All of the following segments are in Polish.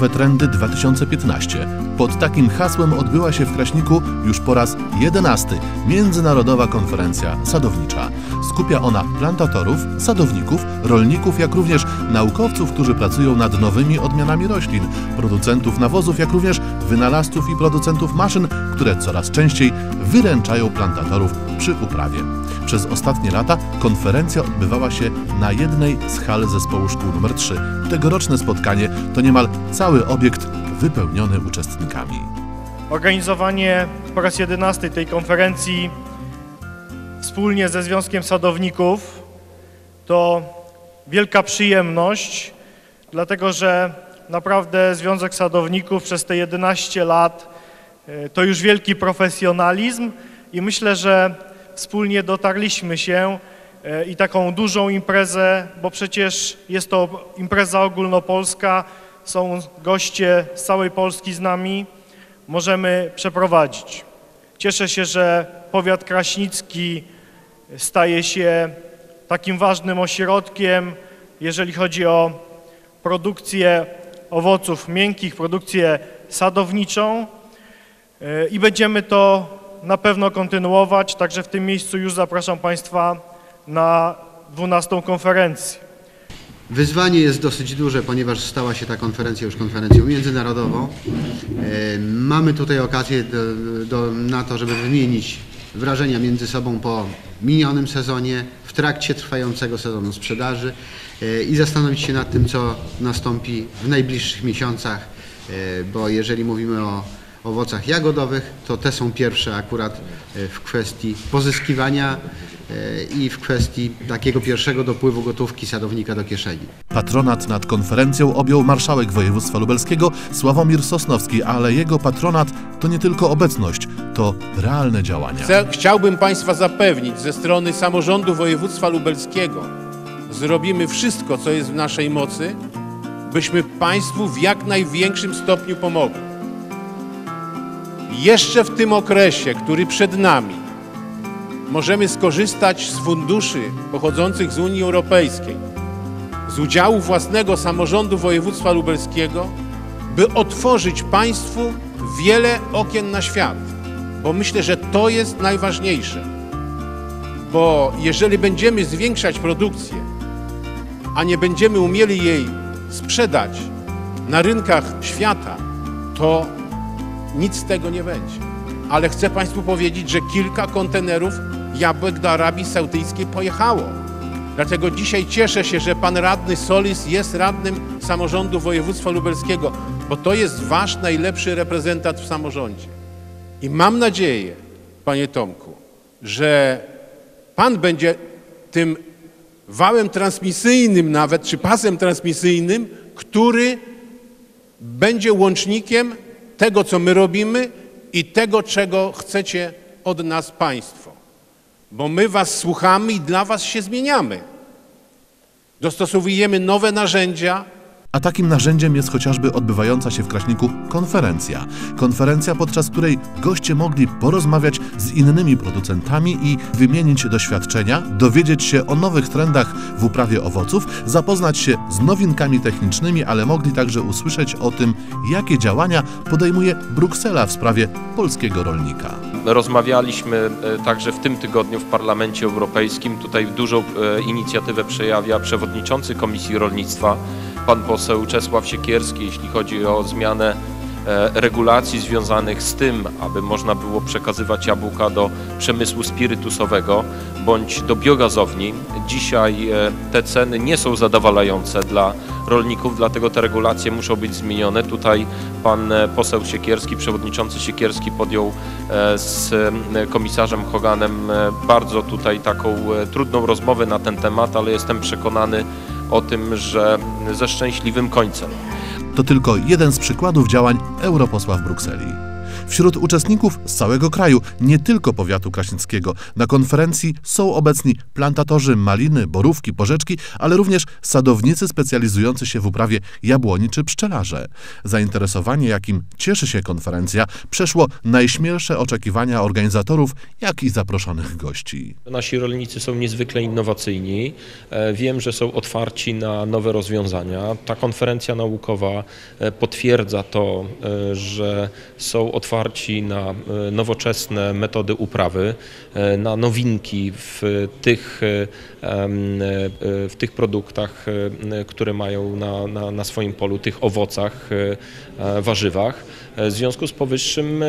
Narodowe Trendy 2015. Pod takim hasłem odbyła się w Kraśniku już po raz 11 Międzynarodowa Konferencja Sadownicza. Skupia ona plantatorów, sadowników, rolników, jak również naukowców, którzy pracują nad nowymi odmianami roślin, producentów nawozów, jak również wynalazców i producentów maszyn, które coraz częściej wyręczają plantatorów przy uprawie. Przez ostatnie lata konferencja odbywała się na jednej z hal zespołu szkół nr 3. Tegoroczne spotkanie to niemal cały obiekt wypełniony uczestnikami. Organizowanie po raz 11 tej konferencji wspólnie ze Związkiem Sadowników to wielka przyjemność, dlatego że naprawdę Związek Sadowników przez te 11 lat e, to już wielki profesjonalizm i myślę, że wspólnie dotarliśmy się e, i taką dużą imprezę, bo przecież jest to impreza ogólnopolska, są goście z całej Polski z nami, możemy przeprowadzić. Cieszę się, że powiat kraśnicki staje się takim ważnym ośrodkiem, jeżeli chodzi o produkcję owoców miękkich, produkcję sadowniczą e, i będziemy to na pewno kontynuować, także w tym miejscu już zapraszam Państwa na 12 konferencję. Wyzwanie jest dosyć duże, ponieważ stała się ta konferencja już konferencją międzynarodową. E, Mamy tutaj okazję do, do, na to, żeby wymienić wrażenia między sobą po minionym sezonie, w trakcie trwającego sezonu sprzedaży e, i zastanowić się nad tym, co nastąpi w najbliższych miesiącach, e, bo jeżeli mówimy o owocach jagodowych, to te są pierwsze akurat e, w kwestii pozyskiwania e, i w kwestii takiego pierwszego dopływu gotówki sadownika do kieszeni. Patronat nad konferencją objął marszałek województwa lubelskiego Sławomir Sosnowski, ale jego patronat to nie tylko obecność, to realne działania. Chciałbym Państwa zapewnić ze strony samorządu województwa lubelskiego, zrobimy wszystko, co jest w naszej mocy, byśmy Państwu w jak największym stopniu pomogli. Jeszcze w tym okresie, który przed nami, możemy skorzystać z funduszy pochodzących z Unii Europejskiej, z udziału własnego samorządu województwa lubelskiego, by otworzyć Państwu wiele okien na świat, bo myślę, że to jest najważniejsze. Bo jeżeli będziemy zwiększać produkcję, a nie będziemy umieli jej sprzedać na rynkach świata, to nic z tego nie będzie. Ale chcę Państwu powiedzieć, że kilka kontenerów jabłek do Arabii Saudyjskiej pojechało. Dlatego dzisiaj cieszę się, że pan radny Solis jest radnym samorządu województwa lubelskiego, bo to jest wasz najlepszy reprezentant w samorządzie. I mam nadzieję, panie Tomku, że pan będzie tym wałem transmisyjnym nawet, czy pasem transmisyjnym, który będzie łącznikiem tego, co my robimy i tego, czego chcecie od nas Państwo. Bo my Was słuchamy i dla Was się zmieniamy. Dostosowujemy nowe narzędzia, A takim narzędziem jest chociażby odbywająca się w Kraśniku konferencja. Konferencja, podczas której goście mogli porozmawiać z innymi producentami i wymienić doświadczenia, dowiedzieć się o nowych trendach w uprawie owoców, zapoznać się z nowinkami technicznymi, ale mogli także usłyszeć o tym, jakie działania podejmuje Bruksela w sprawie polskiego rolnika. Rozmawialiśmy e, także w tym tygodniu w Parlamencie Europejskim. Tutaj dużą e, inicjatywę przejawia przewodniczący Komisji Rolnictwa, pan poseł Czesław Siekierski, jeśli chodzi o zmianę e, regulacji związanych z tym, aby można było przekazywać jabłka do przemysłu spirytusowego bądź do biogazowni. Dzisiaj e, te ceny nie są zadowalające dla rolników, dlatego te regulacje muszą być zmienione. Tutaj pan e, poseł Siekierski, przewodniczący Siekierski podjął z komisarzem Hoganem bardzo tutaj taką trudną rozmowę na ten temat, ale jestem przekonany o tym, że ze szczęśliwym końcem. To tylko jeden z przykładów działań europosła w Brukseli. Wśród uczestników z całego kraju, nie tylko powiatu kraśnickiego, na konferencji są obecni plantatorzy maliny, borówki, porzeczki, ale również sadownicy specjalizujący się w uprawie jabłoni czy pszczelarze. Zainteresowanie, jakim cieszy się konferencja, przeszło najśmielsze oczekiwania organizatorów, jak i zaproszonych gości. Nasi rolnicy są niezwykle innowacyjni. E, Wiem, że są otwarci na nowe rozwiązania. Ta konferencja naukowa e, potwierdza to, e, że są otwarci na e, nowoczesne metody uprawy, e, na nowinki w tych, e, w tych produktach, które mają na, na, na swoim polu, tych owocach, warzywach. W związku z powyższym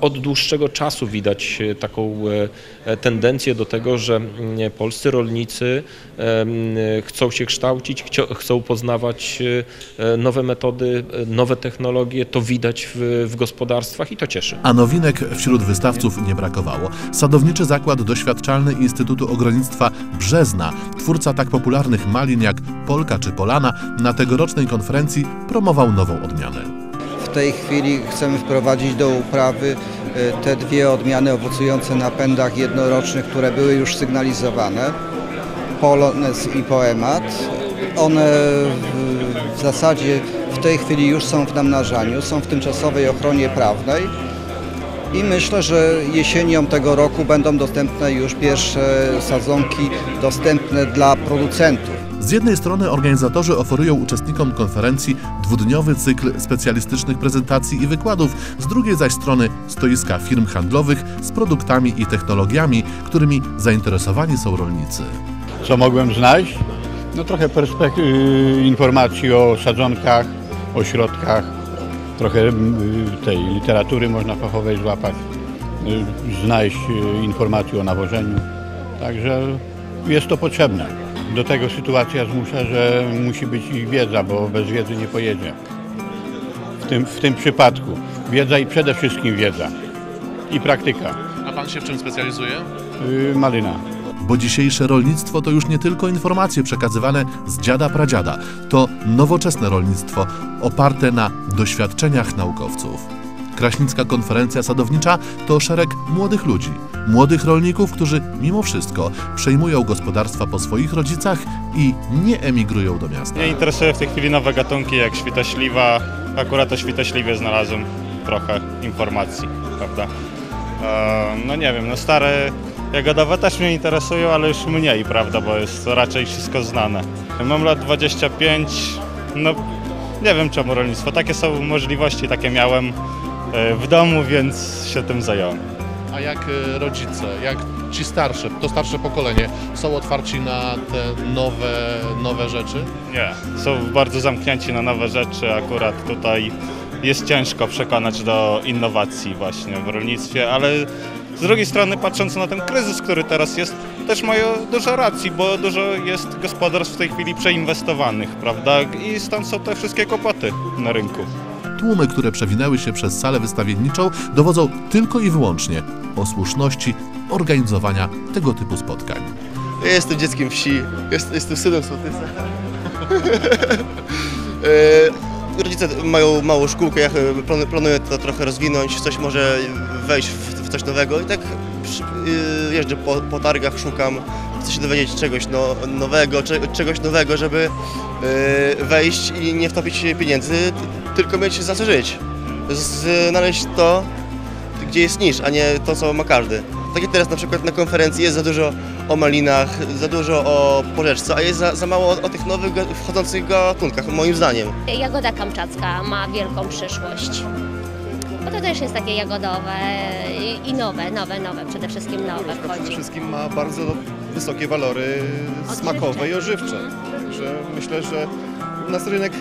od dłuższego czasu widać e, taką e, tendencję do tego, że mm, polscy rolnicy chcą się kształcić, chcą poznawać e, nowe metody, e, nowe technologie. To widać w, w gospodarstwach i to cieszy. A nowinek wśród wystawców nie brakowało. Sadowniczy Zakład Doświadczalny Instytutu Ogrodnictwa Brzezna, twórca tak popularnych malin jak Polka czy Polana, na tegorocznej konferencji promował nową odmianę. Tej chwili chcemy wprowadzić do uprawy e, te dwie odmiany owocujące na pędach jednorocznych, które były już sygnalizowane, Polones i Poemat. One w zasadzie w tej chwili już są w namnażaniu, są w tymczasowej ochronie prawnej i myślę, że jesienią tego roku będą dostępne już pierwsze sadzonki dostępne dla producentów. Z jednej strony organizatorzy oferują uczestnikom konferencji dwudniowy cykl specjalistycznych prezentacji i wykładów, z drugiej zaś strony stoiska firm handlowych z produktami i technologiami, którymi zainteresowani są rolnicy. Co mogłem znaleźć? No trochę perspek- informacji o sadzonkach, o środkach, trochę tej literatury można fachowej złapać, y, znaleźć y, informacje o nawożeniu. Także jest to potrzebne. Do tego sytuacja zmusza, że musi być i wiedza, bo bez wiedzy nie pojedzie. W tym, w tym przypadku wiedza i przede wszystkim wiedza i praktyka. A pan się w czym specjalizuje? Y, Malyna. Bo dzisiejsze rolnictwo to już nie tylko informacje przekazywane z dziada pradziada, to nowoczesne rolnictwo oparte na doświadczeniach naukowców. Kraśnicka Konferencja Sadownicza to szereg młodych ludzi, młodych rolników, którzy mimo wszystko przejmują gospodarstwa po swoich rodzicach i nie emigrują do miasta. Mnie interesuje w tej chwili nowe gatunki jak świtośliwa. Akurat o świtośliwie znalazłem trochę informacji, prawda? E, no nie wiem, no stare jagodowe też mnie interesują, ale już mniej, prawda, bo jest raczej wszystko znane. Mam lat 25, no nie wiem czemu rolnictwo. Takie są możliwości, takie miałem e, w domu, więc się tym zająłem. A jak e, rodzice, jak ci starsze, to starsze pokolenie są otwarci na te nowe, nowe rzeczy? Nie, są bardzo zamknięci na nowe rzeczy. Akurat tutaj jest ciężko przekonać do innowacji właśnie w rolnictwie, ale z drugiej strony patrząc na ten kryzys, który teraz jest, też mają dużo racji, bo dużo jest gospodarstw w tej chwili przeinwestowanych, prawda? I stąd są te wszystkie kłopoty na rynku. Tłumy, które przewinęły się przez salę wystawienniczą, dowodzą tylko i wyłącznie o słuszności organizowania tego typu spotkań. Ja jestem dzieckiem wsi, jest, jestem synem sołtysa. Rodzice mają małą szkółkę, ja planu- planuję to trochę rozwinąć, coś może wejść w, coś nowego i tak e, jeżdżę po, po targach, szukam, chcę się dowiedzieć czegoś no, nowego, cze, czegoś nowego, żeby e, wejść i nie wtopić pieniędzy, tylko mieć za co żyć. Znaleźć to, gdzie jest niż, a nie to, co ma każdy. Tak jak teraz na przykład na konferencji jest za dużo o malinach, za dużo o porzeczce, a jest za, za mało o, o tych nowych wchodzących gatunkach, moim zdaniem. Jagoda kamczacka ma wielką przyszłość. Bo to też jest takie jagodowe i- nowe, nowe, nowe, przede wszystkim nowe Przede wszystkim ma bardzo wysokie walory smakowe i odżywcze. Także myślę, że nas rynek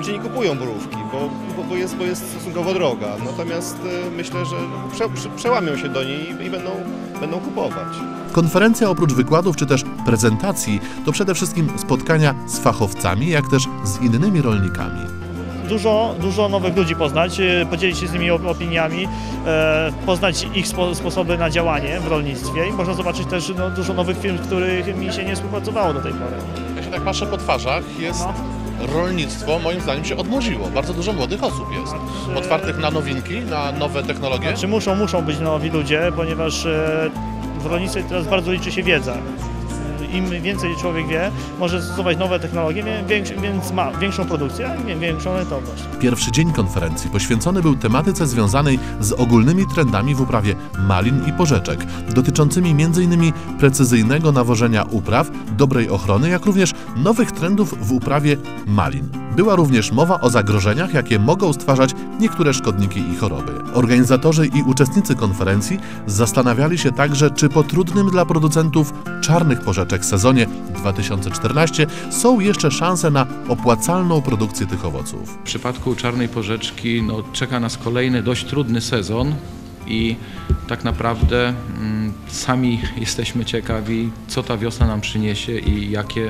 ludzie nie kupują borówki, bo, bo, bo, jest, bo jest stosunkowo droga. Natomiast y, myślę, że prze, prze, przełamią się do niej i, i będą, będą kupować. Konferencja oprócz wykładów czy też prezentacji to przede wszystkim spotkania z fachowcami, jak też z innymi rolnikami. Dużo, dużo nowych ludzi poznać, e, podzielić się z nimi op- opiniami, e, poznać ich spo, sposoby na działanie w rolnictwie i można zobaczyć też no, dużo nowych firm, z którymi się nie współpracowało do tej pory. Ja się tak patrzę po twarzach, jest No. Rolnictwo moim zdaniem się odmłodziło. Bardzo dużo młodych osób jest. Otwartych na nowinki, na nowe technologie. Czy muszą, muszą być nowi ludzie, ponieważ e, w rolnictwie teraz bardzo liczy się wiedza. Im więcej człowiek wie, może stosować nowe technologie, więc ma większą produkcję, im większą rentowność. Pierwszy dzień konferencji poświęcony był tematyce związanej z ogólnymi trendami w uprawie malin i porzeczek, dotyczącymi m.in. precyzyjnego nawożenia upraw, dobrej ochrony, jak również nowych trendów w uprawie malin. Była również mowa o zagrożeniach, jakie mogą stwarzać niektóre szkodniki i choroby. Organizatorzy i uczestnicy konferencji zastanawiali się także, czy po trudnym dla producentów czarnych porzeczek sezonie 2014 są jeszcze szanse na opłacalną produkcję tych owoców. W przypadku czarnej porzeczki no, czeka nas kolejny dość trudny sezon i tak naprawdę mm, sami jesteśmy ciekawi, co ta wiosna nam przyniesie i jakie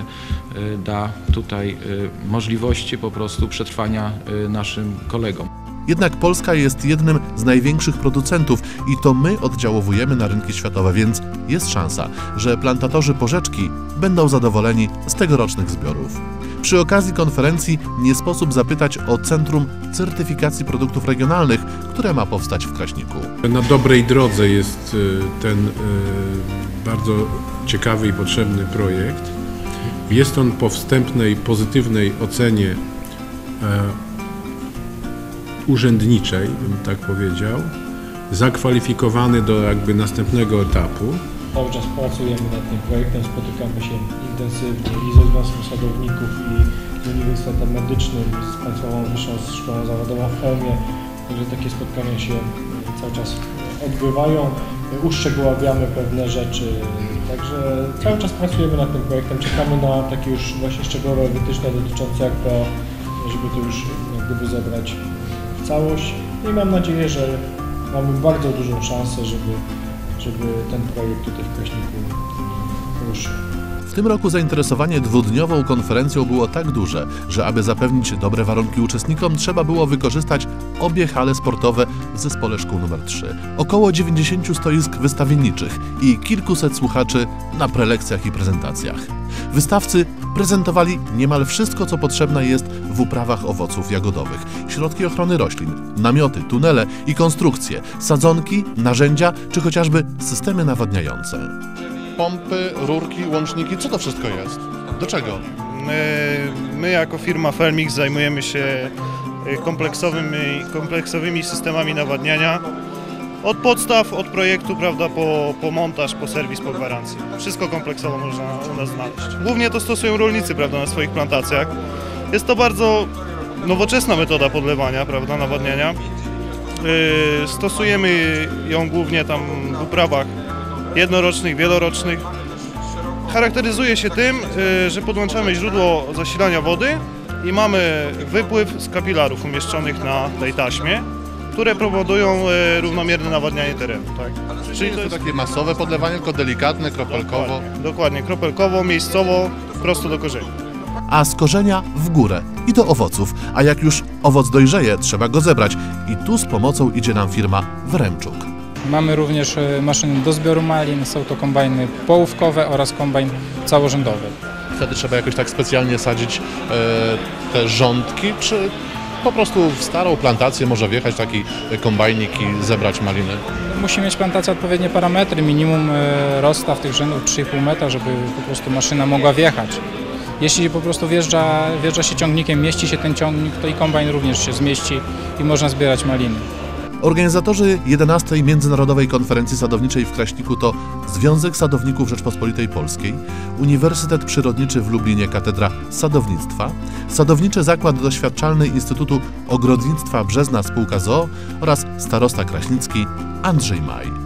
y, da tutaj y, możliwości po prostu przetrwania y, naszym kolegom. Jednak Polska jest jednym z największych producentów i to my oddziałowujemy na rynki światowe, więc jest szansa, że plantatorzy porzeczki będą zadowoleni z tegorocznych zbiorów. Przy okazji konferencji nie sposób zapytać o Centrum Certyfikacji Produktów Regionalnych, które ma powstać w Kraśniku. Na dobrej drodze jest y, ten y, bardzo ciekawy i potrzebny projekt. Jest on po wstępnej, pozytywnej ocenie e, urzędniczej, bym tak powiedział, zakwalifikowany do jakby następnego etapu. Cały czas pracujemy nad tym projektem, spotykamy się intensywnie i ze Związkiem Sadowników i z Uniwersytetem Medycznym, z Państwową Wyższą Szkołą Zawodową w Chełmie. Także takie spotkania się cały czas odbywają, uszczegóławiamy pewne rzeczy. Także cały czas pracujemy nad tym projektem, czekamy na takie już właśnie szczegółowe wytyczne dotyczące jak to, żeby to już jak gdyby zebrać w całość. I mam nadzieję, że mamy bardzo dużą szansę, żeby żeby ten projekt tutaj w Kraśniku ruszył. W tym roku zainteresowanie dwudniową konferencją było tak duże, że aby zapewnić dobre warunki uczestnikom, trzeba było wykorzystać obie hale sportowe w zespole szkół nr 3. Około 90 stoisk wystawienniczych i kilkuset słuchaczy na prelekcjach i prezentacjach. Wystawcy prezentowali niemal wszystko, co potrzebne jest w uprawach owoców jagodowych. Środki ochrony roślin, namioty, tunele i konstrukcje, sadzonki, narzędzia czy chociażby systemy nawadniające. Pompy, rurki, łączniki, co to wszystko jest? Do czego? My, my jako firma Felmix zajmujemy się y, kompleksowymi, kompleksowymi systemami nawadniania. Od podstaw, od projektu, prawda, po, po montaż, po serwis, po gwarancję. Wszystko kompleksowo można u nas znaleźć. Głównie to stosują rolnicy, prawda, na swoich plantacjach. Jest to bardzo nowoczesna metoda podlewania, prawda, nawadniania. Yy, stosujemy ją głównie tam w uprawach jednorocznych, wielorocznych. Charakteryzuje się tym, y, że podłączamy źródło zasilania wody i mamy wypływ z kapilarów umieszczonych na tej taśmie, które powodują y, równomierne nawadnianie terenu. Tak? Czyli to jest takie masowe podlewanie, tylko delikatne, kropelkowo. Dokładnie, dokładnie, kropelkowo, miejscowo, prosto do korzeni. a z korzenia w górę i do owoców, a jak już owoc dojrzeje, trzeba go zebrać i tu z pomocą idzie nam firma Wremczuk. Mamy również e, maszyny do zbioru malin, są to kombajny połówkowe oraz kombajn całorzędowy. Wtedy trzeba jakoś tak specjalnie sadzić e, te rządki, czy po prostu w starą plantację może wjechać taki kombajnik i zebrać maliny? Musi mieć plantacja odpowiednie parametry, minimum e, rozstaw tych rzędów 3,5 metra, żeby po prostu maszyna mogła wjechać. Jeśli po prostu wjeżdża, wjeżdża się ciągnikiem, mieści się ten ciągnik, to i kombajn również się zmieści i można zbierać maliny. Organizatorzy 11. Międzynarodowej Konferencji Sadowniczej w Kraśniku to Związek Sadowników Rzeczpospolitej Polskiej, Uniwersytet Przyrodniczy w Lublinie Katedra Sadownictwa, Sadowniczy Zakład Doświadczalny Instytutu Ogrodnictwa Brzezna Spółka ZOO oraz starosta kraśnicki Andrzej Maj.